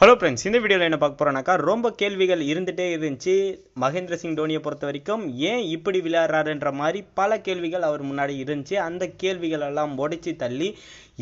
Hello friends இந்த வீடியோவில் என்ன பார்க்க போகிறோன்னாக்கா ரொம்ப கேள்விகள் இருந்துகிட்டே இருந்துச்சு. மகேந்திர சிங் தோனியை பொறுத்த வரைக்கும் ஏன் இப்படி விளையாடுறாருன்ற மாதிரி பல கேள்விகள் அவர் முன்னாடி இருந்துச்சு. அந்த கேள்விகள் எல்லாம் உடைச்சி தள்ளி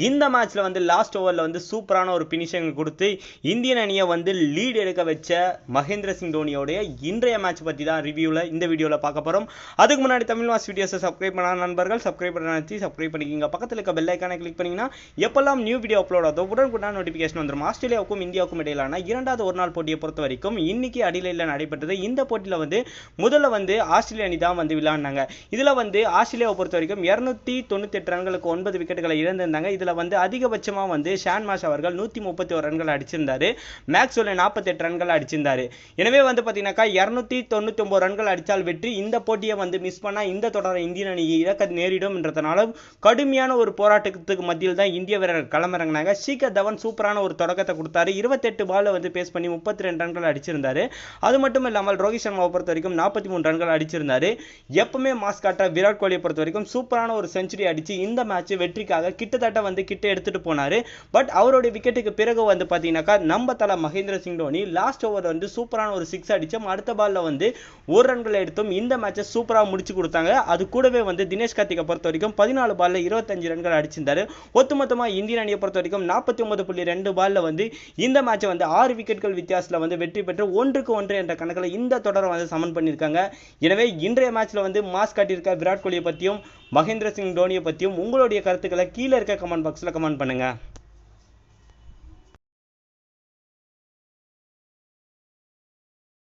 இந்த மேட்ச்சில் வந்து லாஸ்ட் ஓவரில் வந்து சூப்பரான ஒரு ஃபினிஷிங் கொடுத்து இந்தியன் அணியை வந்து லீடு எடுக்க வச்ச மகேந்திர சிங் தோனியோடைய இன்றைய மேட்ச் பற்றி தான் ரிவ்யூவில் இந்த வீடியோவில் பார்க்க போகிறோம் அதுக்கு முன்னாடி தமிழ் மாஸ் வீடியோஸை சப்ஸ்கிரைப் பண்ண நண்பர்கள் சப்ஸ்கிரைப் பண்ண நினச்சி சப்ஸ்கிரைப் பண்ணிக்கிங்க. பக்கத்தில் இருக்க பெல் ஐக்கானை கிளிக் பண்ணிங்கன்னா எப்போல்லாம் நியூ வீடியோ அப்லோட் ஆகும் உடனுக்குடன் நோட்டிஃபிகேஷன் வந்துடும் ஆஸ்திரேலியாவுக்கும் இந்தியாவுக்கும் இடையிலான இரண்டாவது ஒரு நாள் போட்டியை பொறுத்த வரைக்கும் இன்னைக்கு அடிலையில் நடைபெற்றது. இந்த போட்டியில் வந்து முதல்ல வந்து ஆஸ்திரேலிய அணி தான் வந்து விளையாடினாங்க. இதில் வந்து ஆஸ்திரேலியாவை பொறுத்த வரைக்கும் இரநூத்தி தொண்ணூற்றி எட்டு ரன்களுக்கு ஒன்பது விக்கெட்டுகளை இழந்திருந்தாங்க. இதில் வந்து அதிகபட்சமாக வந்து ஷான் மாஷ் அவர்கள் நூற்றி முப்பத்தி ஒரு ரன்கள் அடிச்சிருந்தாரு. மேக்ஸ்வெல் நாற்பத்தெட்டு ரன்கள் அடிச்சிருந்தாரு. எனவே வந்து பார்த்தீங்கன்னாக்கா இரநூத்தி தொண்ணூற்றி ஒம்பது ரன்கள் அடித்தால் வெற்றி. இந்த போட்டியை வந்து மிஸ் பண்ணால் இந்த தொடரை இந்தியன் அணி இழக்க நேரிடும்ன்றதுனால கடுமையான ஒரு போராட்டத்துக்கு மத்தியில் தான் இந்திய வீரர்கள் களமிறங்கினாங்க. சீக்கர் தவன் சூப்பரான ஒரு தொடக்கத்தை கொடுத்தாரு. இருபத்தெட்டு பால்ல வந்து பேஸ் பண்ணி முப்பத்தி ரெண்டு ரன்கள் அடிச்சிருந்தார். அது மட்டும் இல்லாமல் ரோஹித் சர்மாவை பொறுத்த வரைக்கும் நாற்பத்தி மூணு ரன்கள் அடிச்சிருந்தாரு. எப்பவுமே மாஸ்காட்ட விராட் கோலியை பொறுத்த வரைக்கும் சூப்பரான ஒரு செஞ்சுரி அடித்து இந்த மேட்ச் வெற்றிக்காக கிட்டத்தட்ட வந்து கிட்ட எடுத்துட்டு போனார். பட் அவருடைய விக்கெட்டுக்கு பிறகு வந்து பார்த்தீங்கன்னாக்கா நம்ம தலை மகேந்திர சிங் தோனி லாஸ்ட் ஓவர் வந்து சூப்பரான ஒரு சிக்ஸ் அடித்தோம் அடுத்த பாலில் வந்து ஒரு ரன்கள் எடுத்தும் இந்த மேட்சை சூப்பராக முடிச்சு கொடுத்தாங்க. அது கூடவே வந்து தினேஷ் கார்த்திகை பொறுத்த வரைக்கும் பதினாலு பாலில் இருபத்தஞ்சு ரன்கள் அடிச்சிருந்தாரு. ஒட்டுமொத்தமாக இந்தியன் அணியை பொறுத்த வரைக்கும் நாற்பத்தி ஒன்பது புள்ளி ரெண்டு பாலில் வந்து இந்த மேட்ச் வந்து ஆறு விக்கெட்கள் வித்தியாசத்தில் வந்து வெற்றி பெற்று ஒன்றுக்கு ஒன்று என்ற கணக்கில் இந்த தொடரை வந்து சமன் பண்ணியிருக்காங்க. எனவே இன்றைய மேட்ச்ல வந்து மாஸ் காட்டியிருக்க விராட் கோலியை பற்றியும் மகேந்திர சிங் தோனியை பற்றியும் உங்களுடைய கருத்துக்களை கீழே இருக்க கமெண்ட் பாக்ஸில் கமெண்ட் பண்ணுங்க.